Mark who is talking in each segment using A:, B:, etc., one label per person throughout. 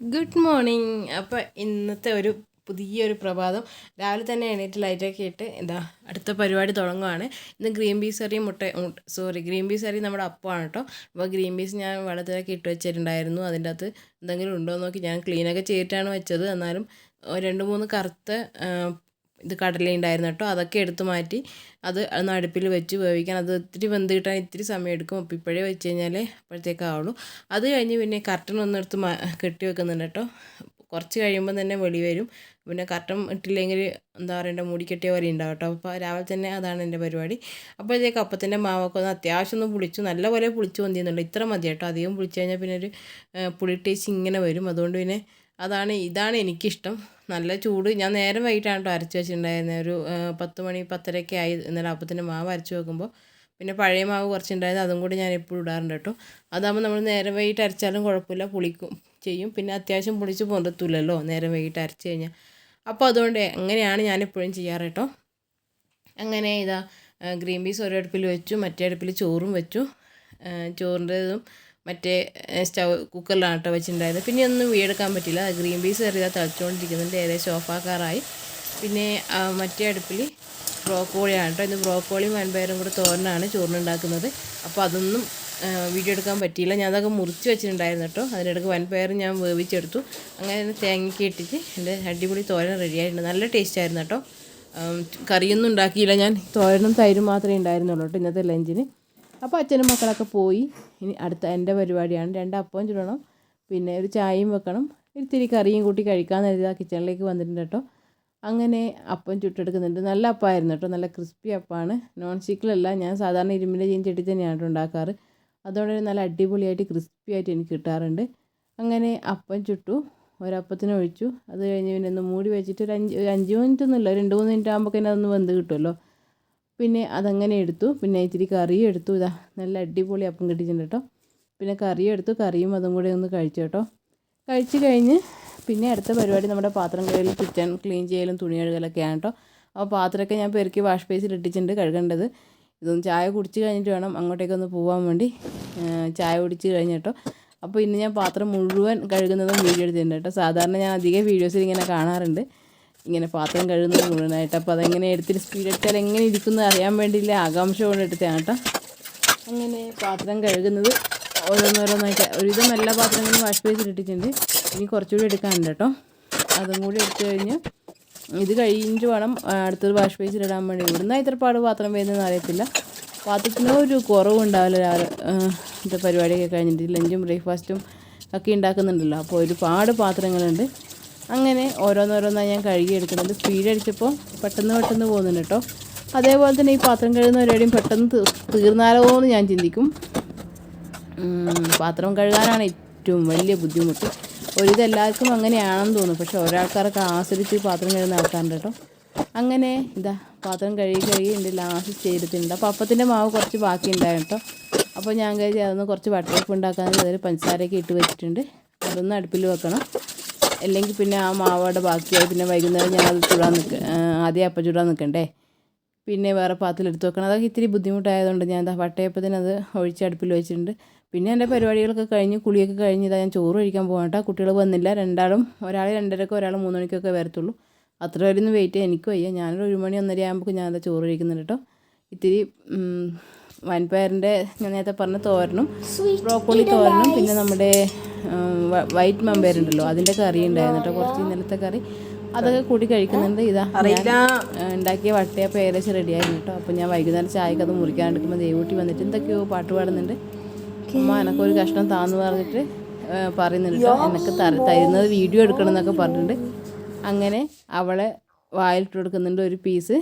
A: Good morning അപ്പോൾ ഇന്നത്തെ ഒരു പുതിയൊരു പ്രഭാതം. രാവിലെ തന്നെ എണീറ്റ് ലൈറ്റൊക്കെ ഇട്ട് എന്താ അടുത്ത പരിപാടി തുടങ്ങുകയാണ് ഇന്ന് ഗ്രീൻ പീസ് കറിയും മുട്ട സോറി ഗ്രീൻ പീസ് കറി നമ്മുടെ അപ്പമാണ് കേട്ടോ അപ്പോൾ ഗ്രീൻ പീസ് ഞാൻ വെള്ളത്തിലൊക്കെ ഇട്ട് വെച്ചിട്ടുണ്ടായിരുന്നു. അതിന്റെ അകത്ത് എന്തെങ്കിലും ഉണ്ടോ എന്ന് നോക്കി ഞാൻ ക്ലീനൊക്കെ ചെയ്തിട്ടാണ് വെച്ചത്. എന്നാലും രണ്ട് മൂന്ന് കറുത്ത ഇത് കടല ഉണ്ടായിരുന്നു കേട്ടോ. അതൊക്കെ എടുത്തു മാറ്റി അത് ഒന്ന് അടുപ്പിൽ വെച്ച് വേവിക്കാൻ അത് ഇത്തിരി വെന്ത് കിട്ടാൻ ഇത്തിരി സമയം എടുക്കും. അപ്പോൾ ഇപ്പോഴേ വെച്ച് കഴിഞ്ഞാൽ അപ്പോഴത്തേക്കാവുള്ളൂ. അത് കഴിഞ്ഞ് പിന്നെ കർട്ടൻ ഒന്നെടുത്ത് കെട്ടി വെക്കുന്നുണ്ട് കേട്ടോ. കുറച്ച് കഴിയുമ്പോൾ തന്നെ വെളി വരും. പിന്നെ കർട്ടൻ ഇട്ടില്ലെങ്കിൽ എന്താ പറയണ്ട മൂടി കെട്ടിയ പോലെ ഉണ്ടാവും കേട്ടോ. അപ്പോൾ രാവിലെ തന്നെ അതാണ് എന്റെ പരിപാടി. അപ്പോഴത്തേക്ക് അപ്പത്തിന്റെ മാവൊക്കെ ഒന്ന് അത്യാവശ്യം ഒന്ന് പുളിച്ചു നല്ലപോലെ പുളിച്ചു വന്നിരുന്നുണ്ട് ഇത്ര മതി കേട്ടോ. അധികം പുളിച്ചു കഴിഞ്ഞാൽ പിന്നെ ഒരു പുളി ടേസ്റ്റ് ഇങ്ങനെ വരും. അതുകൊണ്ട് പിന്നെ അതാണ് ഇതാണ് എനിക്കിഷ്ടം. നല്ല ചൂട്. ഞാൻ നേരം വൈകിട്ടാണ് കേട്ടോ അരച്ച് വെച്ചിട്ടുണ്ടായിരുന്നത് ഒരു പത്ത് മണി പത്തരയൊക്കെ ആയി ഇന്നലെ അപ്പത്തിന്റെ മാവ് അരച്ച് വെക്കുമ്പോൾ പിന്നെ പഴയ മാവ് കുറച്ചുണ്ടായിരുന്നു. അതും കൂടി ഞാൻ എപ്പോഴും ഇടാറുണ്ട് കേട്ടോ അതാകുമ്പോൾ നമ്മൾ നേരം വൈകിട്ട് അരച്ചാലും കുഴപ്പമില്ല. പുളിക്കും ചെയ്യും. പിന്നെ അത്യാവശ്യം പുളിച്ച് പൊന്തത്തില്ലല്ലോ നേരം വൈകിട്ട് അരച്ച് കഴിഞ്ഞാൽ അപ്പോൾ അതുകൊണ്ട് അങ്ങനെയാണ് ഞാൻ എപ്പോഴും ചെയ്യാറ് കേട്ടോ അങ്ങനെ ഇതാ ഗ്രീൻ പീസ് അടുപ്പിൽ വെച്ചു. മറ്റേ അടുപ്പിൽ ചോറും വെച്ചു. ചോറിന്റെതും മറ്റേ സ്റ്റൗ കുക്കറിലാണ് കേട്ടോ വെച്ചിട്ടുണ്ടായിരുന്നത്. പിന്നെ ഒന്നും വീടെടുക്കാൻ പറ്റില്ല ഗ്രീൻ പീസ് കറി ഇതാ തിളച്ചുകൊണ്ടിരിക്കുന്നുണ്ട് ഏകദേശം ഓഫാക്കാറായി പിന്നെ മറ്റേ അടുപ്പിൽ ബ്രോക്കോളിയാണ് കേട്ടോ ഇന്ന് ബ്രോക്കോളിയും വൻപയറും കൂടെ തോരനാണ് ചോറിനുണ്ടാക്കുന്നത്. അപ്പോൾ അതൊന്നും വീഡിയോ എടുക്കാൻ പറ്റിയില്ല. ഞാൻ അതൊക്കെ മുറിച്ച് വെച്ചിട്ടുണ്ടായിരുന്നു കേട്ടോ. അതിനിടയ്ക്ക് വൻപയർ ഞാൻ വേവിച്ചെടുത്തു. അങ്ങനെ തേങ്ങയ്ക്ക് ഇട്ടിട്ട് എന്റെ അടിപൊളി തോരൻ റെഡിയായിട്ടുണ്ട്. നല്ല ടേസ്റ്റ് ആയിരുന്നു കേട്ടോ കറിയൊന്നും ഉണ്ടാക്കിയില്ല ഞാൻ. തോരനും തൈരും മാത്രമേ ഉണ്ടായിരുന്നുള്ളൂ കേട്ടോ ഇന്നത്തെ ലഞ്ചിന്. അപ്പോൾ അച്ഛനും മക്കളൊക്കെ പോയി. ഇനി അടുത്ത എന്റെ പരിപാടിയാണ്. രണ്ട് അപ്പവും ചുടണം. പിന്നെ ഒരു ചായയും വെക്കണം. ഇത്തിരി കറിയും കൂട്ടി കഴിക്കാൻ നേരത്തെ കിച്ചണിലേക്ക് വന്നിട്ടുണ്ട് കേട്ടോ. അങ്ങനെ അപ്പം ചുട്ടെടുക്കുന്നുണ്ട്. നല്ല അപ്പമായിരുന്നു കേട്ടോ. നല്ല ക്രിസ്പി അപ്പമാണ് നോൺ സ്റ്റിക്കിലല്ല ഞാൻ സാധാരണ ഇരുമ്പിന്റെ ചീൻ ചട്ടി തന്നെയാണ് ഉണ്ടാക്കാറ്. അതുകൊണ്ട് നല്ല അടിപൊളിയായിട്ട് ക്രിസ്പി ആയിട്ട് എനിക്ക് കിട്ടാറുണ്ട്. അങ്ങനെ അപ്പം ചുട്ടു. ഒരപ്പത്തിന് ഒഴിച്ചു. അത് കഴിഞ്ഞ് പിന്നെ ഒന്ന് മൂടി വെച്ചിട്ട് ഒരു അഞ്ച് ഒരു അഞ്ച് മിനിറ്റ് ഒന്നുമില്ല. രണ്ട് മൂന്ന് മിനിറ്റ് ആകുമ്പോൾ തന്നെ അതൊന്ന് വെന്ത് കിട്ടുമല്ലോ. പിന്നെ അതങ്ങനെ എടുത്തു. പിന്നെ ഇത്തിരി കറിയും എടുത്തു. ഇതാ നല്ല അടിപൊളി അപ്പം കിട്ടിയിട്ടുണ്ട് കേട്ടോ. പിന്നെ കറിയും എടുത്തു. കറിയും അതും കൂടെ ഒന്ന് കഴിച്ചു കേട്ടോ. കഴിച്ച് കഴിഞ്ഞ് പിന്നെ അടുത്ത പരിപാടി നമ്മുടെ പാത്രം കഴുകലും കിച്ചൺ ക്ലീൻ ചെയ്യലും തുണി കഴുകലൊക്കെയാണ് കേട്ടോ. അപ്പോൾ പാത്രമൊക്കെ ഞാൻ പെരുക്കി വാഷ് ബേസിൽ ഇട്ടിട്ടുണ്ട് കഴുകേണ്ടത്. ഇതൊന്ന് ചായ കുടിച്ച് കഴിഞ്ഞിട്ട് വേണം അങ്ങോട്ടേക്കൊന്ന് പോകാൻ വേണ്ടി. ചായ കുടിച്ച് കഴിഞ്ഞ് കേട്ടോ. അപ്പോൾ ഇന്ന് ഞാൻ പാത്രം മുഴുവൻ കഴുകുന്നതും വീഡിയോ എടുത്തിട്ടുണ്ട് കേട്ടോ. സാധാരണ ഞാൻ അധികം വീഡിയോസിൽ ഇങ്ങനെ കാണാറുണ്ട്. ഇങ്ങനെ പാത്രം കഴുകുന്നത് മുഴുവനായിട്ട്. അപ്പോൾ അതെങ്ങനെ എടുത്തിട്ട് സ്പീഡ് എടുത്താൽ എങ്ങനെ ഇരിക്കുന്നത് അറിയാൻ വേണ്ടിയില്ല ആകാംക്ഷ കൊണ്ട് എടുത്തതാണ് കേട്ടോ. അങ്ങനെ പാത്രം കഴുകുന്നത് ഓരോന്നോരോന്നായിട്ട്. ഒരുവിധം എല്ലാ പാത്രങ്ങളും വാഷ് ബേസിൽ ഇട്ടിട്ടുണ്ട്. ഇനി കുറച്ചുകൂടി എടുക്കാനുണ്ട് കേട്ടോ. അതും കൂടി എടുത്തു കഴിഞ്ഞ് ഇത് കഴിഞ്ഞു വേണം അടുത്തൊരു വാഷ് ബേസിൽ ഇടാൻ വേണ്ടി. ഇവിടുന്ന് ഇത്ര പാട് പാത്രം വരുന്നതെന്ന് അറിയത്തില്ല. പാത്രത്തിന് ഒരു കുറവുണ്ടാവില്ല രാവിലെ ഇത് പരിപാടിയൊക്കെ കഴിഞ്ഞിട്ട്. ലഞ്ചും ബ്രേക്ക്ഫാസ്റ്റും ഒക്കെ ഉണ്ടാക്കുന്നുണ്ടല്ലോ. അപ്പോൾ ഒരുപാട് പാത്രങ്ങളുണ്ട്. അങ്ങനെ ഓരോന്നോരോന്നായി ഞാൻ കഴുകി എടുക്കുന്നുണ്ട് സ്പീഡ് അടിച്ചപ്പോൾ പെട്ടെന്ന് പെട്ടെന്ന് പോകുന്നുണ്ട് കേട്ടോ. അതേപോലെ തന്നെ ഈ പാത്രം കഴുകുന്ന പരിപാടിയും പെട്ടെന്ന് തീർന്നാലോ എന്ന് ഞാൻ ചിന്തിക്കും. പാത്രം കഴുകാനാണ് ഏറ്റവും വലിയ ബുദ്ധിമുട്ട്. ഒരിതെല്ലാവർക്കും അങ്ങനെയാണെന്ന് തോന്നുന്നു. പക്ഷേ ഒരാൾക്കാരൊക്കെ ആസ്വദിച്ച് പാത്രം കഴുകുന്ന ആൾക്കാരുണ്ട് കേട്ടോ. അങ്ങനെ ഇതാ പാത്രം കഴുകി കഴുകി എന്റെ ലാസ്റ്റ് ചെയ്തിട്ടുണ്ട് അപ്പോൾ അപ്പത്തിന്റെ മാവ് കുറച്ച് ബാക്കി ഉണ്ടായിരുന്നു കേട്ടോ. അപ്പോൾ ഞാൻ കരുതി അതൊന്ന് കുറച്ച് വട്ടയപ്പ് ഉണ്ടാക്കാൻ അതിൽ പഞ്ചസാരയൊക്കെ ഇട്ട് വെച്ചിട്ടുണ്ട്. അതൊന്ന് അടുപ്പിൽ വെക്കണം. അല്ലെങ്കിൽ പിന്നെ ആ മാവോടെ ബാക്കിയായി പിന്നെ വൈകുന്നേരം ഞാൻ അത് ചുടാൻ നിൽക്ക ആദ്യം അപ്പം ചുടാൻ നിൽക്കണ്ടേ പിന്നെ വേറെ പാത്രത്തിൽ എടുത്ത് വെക്കണം. അതൊക്കെ ഇത്തിരി ബുദ്ധിമുട്ടായതുകൊണ്ട് ഞാൻ എന്താ അത് ഒഴിച്ച് അടുപ്പിൽ വെച്ചിട്ടുണ്ട്. പിന്നെ എന്റെ പരിപാടികളൊക്കെ കഴിഞ്ഞ് കുളിയൊക്കെ കഴിഞ്ഞ് ഇതാ ഞാൻ ചോറ് കഴിക്കാൻ പോകാം കേട്ടോ. കുട്ടികൾ വന്നില്ല. രണ്ടാളും ഒരാൾ രണ്ടരക്കോ ഒരാൾ മൂന്ന് മണിക്കൊക്കെ വരത്തുള്ളൂ. അത്ര വരെ ഒന്ന് വെയിറ്റ് ചെയ്യാൻ എനിക്ക് വയ്യ. ഞാനൊരു ഒരു മണി ഒന്നര ആകുമ്പോൾ ഞാൻ എന്താ ചോറ് കഴിക്കുന്നുണ്ട് കേട്ടോ. ഇത്തിരി വൻപയറിന്റെ ഞാൻ നേരത്തെ പറഞ്ഞ തോരനും ബ്രോക്കോളി തോരനും പിന്നെ നമ്മുടെ വൈറ്റ് മമ്പയറുണ്ടല്ലോ അതിന്റെ കറി ഉണ്ടായിരുന്നു. കേട്ടോ കുറച്ച് ഇന്നലത്തെ കറി. അതൊക്കെ കൂടി കഴിക്കുന്നുണ്ട്. ഇതാ ഉണ്ടാക്കിയ വട്ടയപ്പം ഏകദേശം റെഡി ആയിരുന്നു കേട്ടോ. അപ്പോൾ ഞാൻ വൈകുന്നേരം ചായക്ക് അത് മുറിക്കാൻ എടുക്കുമ്പോൾ ദേവൂട്ടി വന്നിട്ട് എന്തൊക്കെയോ പാട്ട് പാടുന്നുണ്ട്. അമ്മ എനക്ക് ഒരു കഷ്ണം താന്ന് പറഞ്ഞിട്ട് പറയുന്നുണ്ട് കേട്ടോ. എനിക്ക് തര തരുന്നത് വീഡിയോ എടുക്കണം എന്നൊക്കെ പറഞ്ഞിട്ടുണ്ട്. അങ്ങനെ അവളെ വായിലിട്ട് കൊടുക്കുന്നുണ്ട് ഒരു പീസ്.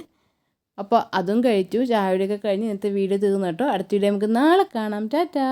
A: അപ്പോൾ അതും കഴിച്ചു ചായയുടെയൊക്കെ കഴിഞ്ഞ് ഇന്നത്തെ വീഡിയോ തീർന്നു കേട്ടോ. അടുത്ത വീഡിയോ നമുക്ക് നാളെ കാണാം. ടാറ്റാ.